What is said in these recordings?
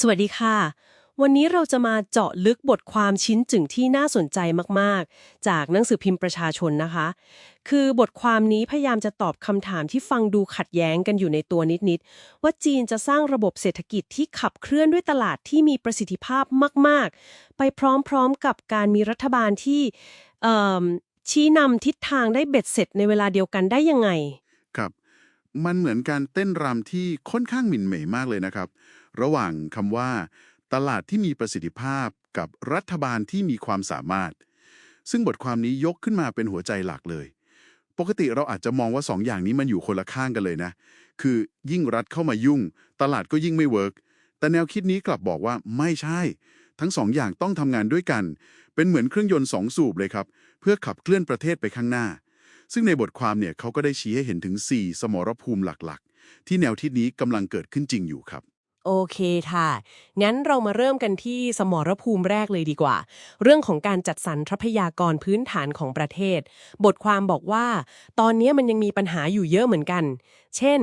สวัสดีค่ะ วันนี้เราจะมาเจาะลึกบทความชิ้นจึงที่น่าสนใจมากๆ จากหนังสือพิมพ์ประชาชนนะคะ คือบทความนี้พยายามจะตอบคำถามที่ฟังดูขัดแย้งกันอยู่ในตัวนิด ๆ ว่าจีนจะสร้างระบบเศรษฐกิจที่ขับเคลื่อนด้วยตลาดที่มีประสิทธิภาพมาก ๆ ไปพร้อม ๆ กับการมีรัฐบาลที่ชี้นำทิศทางได้เบ็ดเสร็จในเวลาเดียวกันได้ยังไง ครับ มันเหมือนการเต้นรำที่ค่อนข้างหมิ่นเหม่มากเลยนะครับ ระหว่างคำว่า ตลาดที่มีประสิทธิภาพกับรัฐบาลที่มีความสามารถ ซึ่งบทความนี้ยกขึ้นมาเป็นหัวใจหลักเลย ปกติเราอาจจะมองว่าสองอย่างนี้มันอยู่คนละข้างกันเลยนะ คือยิ่งรัฐเข้ามายุ่ง ตลาดก็ยิ่งไม่เวิร์กแต่แนวคิดนี้กลับบอกว่าไม่ใช่ ทั้งสองอย่างต้องทำงานด้วยกัน เป็นเหมือนเครื่องยนต์สองสูบเลยครับ เพื่อขับเคลื่อนประเทศไปข้างหน้า ซึ่งในบทความเนี่ยเขาก็ได้ชี้ให้เห็นถึง 4 สมรภูมิหลักๆ ที่แนวคิดนี้กำลังเกิดขึ้นจริงอยู่ครับ โอเคค่ะ งั้นเรามาเริ่มกันที่สมรภูมิแรกเลยดีกว่า เรื่องของการจัดสรรทรัพยากรพื้นฐานของประเทศ บทความบอกว่า ตอนนี้มันยังมีปัญหาอยู่เยอะเหมือนกัน เช่น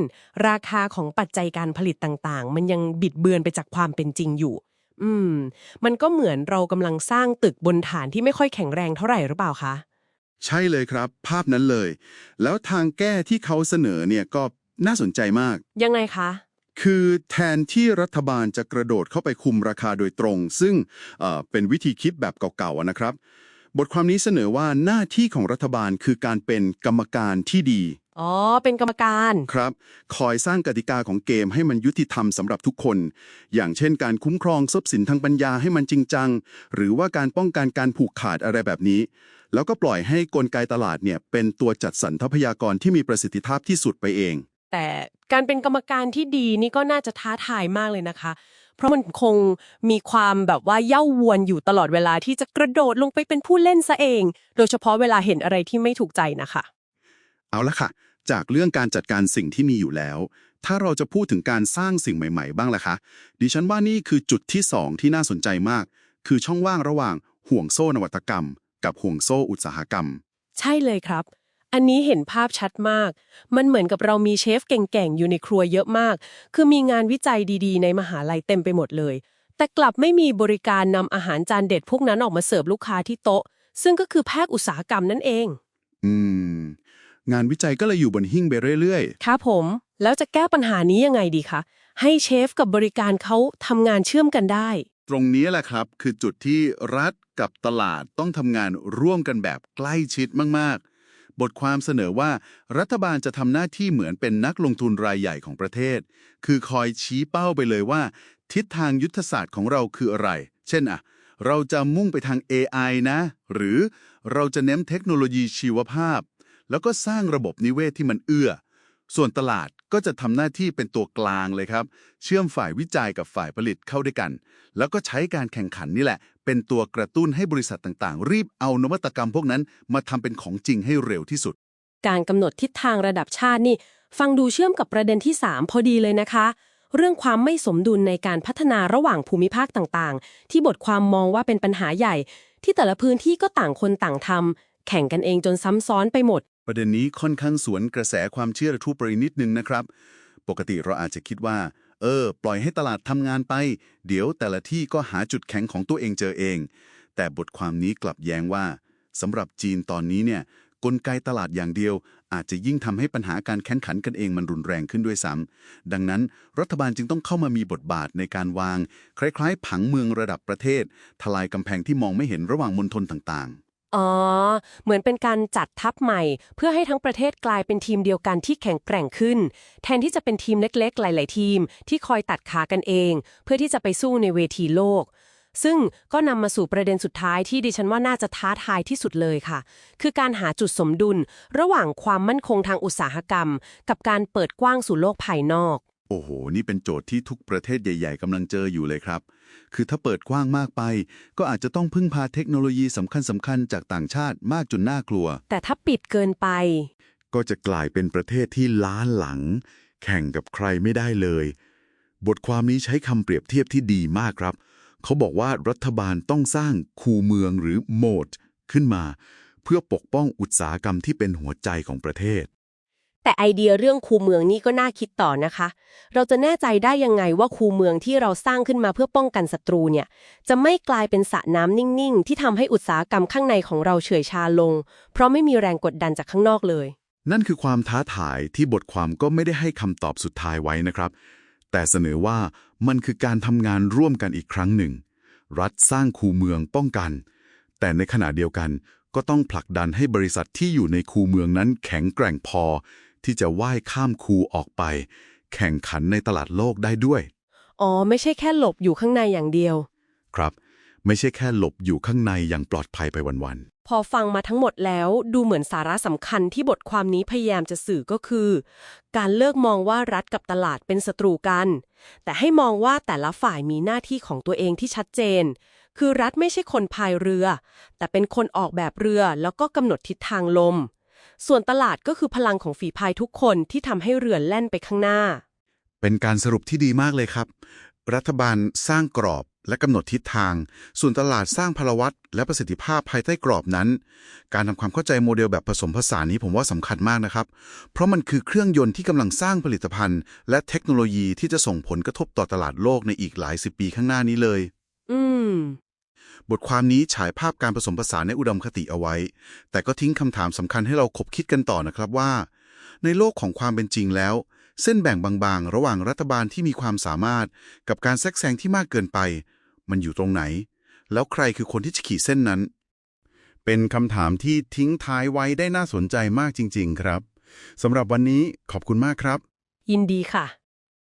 ราคาของปัจจัยการผลิตต่างๆ มันยังบิดเบือนไปจากความเป็นจริงอยู่ อืม มันก็เหมือนเรากำลังสร้างตึกบนฐานที่ไม่ค่อยแข็งแรงเท่าไหร่หรือเปล่าคะ ใช่เลยครับ ภาพนั้นเลย แล้วทางแก้ที่เขาเสนอเนี่ยก็น่าสนใจมาก ยังไงคะ คือแทนที่รัฐบาลจะกระโดดเข้าไปคุมราคาโดยตรง ซึ่งเอ่อเป็นวิธีคิดแบบเก่าๆอะนะครับ บทความนี้เสนอว่าหน้าที่ของรัฐบาลคือการเป็นกรรมการที่ดี อ๋อ เป็นกรรมการครับ คอยสร้างกติกาของเกมให้มันยุติธรรมสำหรับทุกคน อย่างเช่นการคุ้มครองทรัพย์สินทางปัญญาให้มันจริงจัง หรือว่าการป้องกันการผูกขาดอะไรแบบนี้ แล้วก็ปล่อยให้กลไกตลาดเนี่ยเป็นตัวจัดสรรทรัพยากรที่มีประสิทธิภาพที่สุดไปเอง แต่การเป็นกรรมการที่ดีนี่ก็น่าจะท้าทายมากเลยนะคะ เพราะมันคงมีความแบบว่าเย่าวนอยู่ตลอดเวลาที่จะกระโดดลงไปเป็นผู้เล่นซะเอง โดยเฉพาะเวลาเห็นอะไรที่ไม่ถูกใจนะคะ เอาละค่ะ จากเรื่องการจัดการสิ่งที่มีอยู่แล้ว ถ้าเราจะพูดถึงการสร้างสิ่งใหม่ ๆ บ้างล่ะคะดิฉันว่านี่คือจุดที่สองที่น่าสนใจมาก คือช่องว่างระหว่างห่วงโซ่นวัตกรรม กับห่วงโซ่อุตสาหกรรม ใช่เลยครับ อันนี้เห็นภาพชัดมาก มันเหมือนกับเรามีเชฟเก่งๆ อยู่ในครัวเยอะมาก คือมีงานวิจัยดีๆ ในมหาลัยเต็มไปหมดเลย แต่กลับไม่มีบริการนำอาหารจานเด็ดพวกนั้นออกมาเสิร์ฟลูกค้าที่โต๊ะ ซึ่งก็คือภาคอุตสาหกรรมนั่นเอง อืม งานวิจัยก็เลยอยู่บนหิ้งไปเรื่อยครับผม แล้วจะแก้ปัญหานี้ยังไงดีคะ ให้เชฟกับบริการเขาทำงานเชื่อมกันได้ๆตรงนี้แหละครับ คือจุดที่รัฐกับตลาดต้องทำงานร่วมกันแบบใกล้ชิดมากๆ บทความเสนอว่ารัฐบาลจะทำหน้าที่เหมือนเป็นนักลงทุนรายใหญ่ของประเทศ คือคอยชี้เป้าไปเลยว่า ทิศทางยุทธศาสตร์ของเราคืออะไร เช่นอะเราจะมุ่งไปทาง AI นะ หรือเราจะเน้นเทคโนโลยีชีวภาพ แล้วก็สร้างระบบนิเวศที่มันเอื้อ ส่วนตลาดก็จะทำหน้าที่เป็นตัวกลางเลยครับ เชื่อมฝ่ายวิจัยกับฝ่ายผลิตเข้าด้วยกัน แล้วก็ใช้การแข่งขันนี่แหละ เป็นตัวกระตุ้นให้บริษัทต่างๆ รีบเอานวัตกรรมพวกนั้นมาทำเป็นของจริงให้เร็วที่สุด การกำหนดทิศทางระดับชาตินี่ ฟังดูเชื่อมกับประเด็นที่ 3 พอดีเลยนะคะ เรื่องความไม่สมดุลในการพัฒนาระหว่างภูมิภาคต่างๆ ที่บทความมองว่าเป็นปัญหาใหญ่ ที่แต่ละพื้นที่ก็ต่างคนต่างทำแข่งกันเองจนซ้ำซ้อนไปหมด ประเด็นนี้ค่อนข้างสวนกระแสความเชื่อระทุปรินิดนึงนะครับ ปกติเราอาจจะคิดว่า เออ ปล่อยให้ตลาดทำงานไป เดี๋ยวแต่ละที่ก็หาจุดแข็งของตัวเองเจอเอง แต่บทความนี้กลับแย้งว่าสำหรับจีนตอนนี้เนี่ยกลไกตลาดอย่างเดียว อาจจะยิ่งทำให้ปัญหาการแข่งขันกันเองมันรุนแรงขึ้นด้วยซ้ำดังนั้นรัฐบาลจึงต้องเข้ามามีบทบาทในการวาง คล้ายๆ ผังเมืองระดับประเทศ ทลายกำแพงที่มองไม่เห็นระหว่างมณฑลต่างๆ อ๋อ เหมือนเป็นการจัดทัพใหม่ เพื่อให้ทั้งประเทศกลายเป็นทีมเดียวกันที่แข็งแกร่งขึ้น แทนที่จะเป็นทีมเล็กๆ หลาย ๆ ทีม ที่คอยตัดขากันเอง เพื่อที่จะไปสู้ในเวทีโลก ซึ่งก็นำมาสู่ประเด็นสุดท้ายที่ดิฉันว่าน่าจะท้าทายที่สุดเลยค่ะ คือการหาจุดสมดุล ระหว่างความมั่นคงทางอุตสาหกรรม กับการเปิดกว้างสู่โลกภายนอก โอ้โห นี่เป็นโจทย์ที่ทุกประเทศใหญ่ ๆกำลังเจออยู่เลยครับ คือถ้าเปิดกว้างมากไป ก็อาจจะต้องพึ่งพาเทคโนโลยีสำคัญสำคัญๆจากต่างชาติมากจนน่ากลัว แต่ถ้าปิดเกินไป ก็จะกลายเป็นประเทศที่ล้าหลัง แข่งกับใครไม่ได้เลย บทความนี้ใช้คำเปรียบเทียบที่ดีมากครับ เขาบอกว่ารัฐบาลต้องสร้างคูเมืองหรือโหมด ขึ้นมา เพื่อปกป้องอุตสาหกรรมที่เป็นหัวใจของประเทศ แต่ไอเดียเรื่องคูเมืองนี่ก็น่าคิดต่อนะคะ เราจะแน่ใจได้ยังไงว่าคูเมืองที่เราสร้างขึ้นมาเพื่อป้องกันศัตรูเนี่ย จะไม่กลายเป็นสระน้ำนิ่ง ๆ ที่ทำให้อุตสาหกรรมข้างในของเราเฉื่อยชาลง เพราะไม่มีแรงกดดันจากข้างนอกเลย นั่นคือความท้าทายที่บทความก็ไม่ได้ให้คำตอบสุดท้ายไว้นะครับ แต่เสนอว่ามันคือการทำงานร่วมกันอีกครั้งหนึ่ง รัฐสร้างคูเมืองป้องกัน แต่ในขณะเดียวกันก็ต้องผลักดันให้บริษัทที่อยู่ในคูเมืองนั้นแข็งแกร่งพอ ที่จะว่ายข้ามคูออกไป แข่งขันในตลาดโลกได้ด้วย อ๋อ ไม่ใช่แค่หลบอยู่ข้างในอย่างเดียว ครับ ไม่ใช่แค่หลบอยู่ข้างในอย่างปลอดภัยไปวันพอฟังมาทั้งหมดแล้วดูเหมือนสาระสำคัญที่บทความนี้พยายามจะสื่อก็คือ การเลิกมองว่ารัฐกับตลาดเป็นศัตรูกัน แต่ให้มองว่าแต่ละฝ่ายมีหน้าที่ของตัวเองที่ชัดเจน คือรัฐไม่ใช่คนพายเรือ แต่เป็นคนออกแบบเรือแล้วก็กำหนดทิศทางลม ส่วนตลาดก็คือพลังของฝีพายทุกคนที่ทำให้เรือแล่นไปข้างหน้าๆเป็นการสรุปที่ดีมากเลยครับ รัฐบาลสร้างกรอบและกำหนดทิศทาง ส่วนตลาดสร้างพลวัตและประสิทธิภาพภายใต้กรอบนั้น การทำความเข้าใจโมเดลแบบผสมผสานนี้ผมว่าสำคัญมากนะครับ เพราะมันคือเครื่องยนต์ที่กำลังสร้างผลิตภัณฑ์ และเทคโนโลยีที่จะส่งผลกระทบต่อตลาดโลกในอีกหลายสิบปีข้างหน้านี้เลย อืม บทความนี้ฉายภาพการผสมผสานในอุดมคติเอาไว้ แต่ก็ทิ้งคำถามสำคัญให้เราคบคิดกันต่อนะครับว่า ในโลกของความเป็นจริงแล้ว เส้นแบ่งบางๆ ระหว่างรัฐบาลที่มีความสามารถ กับการแทรกแซงที่มากเกินไป มันอยู่ตรงไหน แล้วใครคือคนที่จะขีดเส้นนั้น เป็นคำถามที่ทิ้งท้ายไว้ได้น่าสนใจมากจริง ๆ ครับสำหรับวันนี้ขอบคุณมากครับ ยินดีค่ะ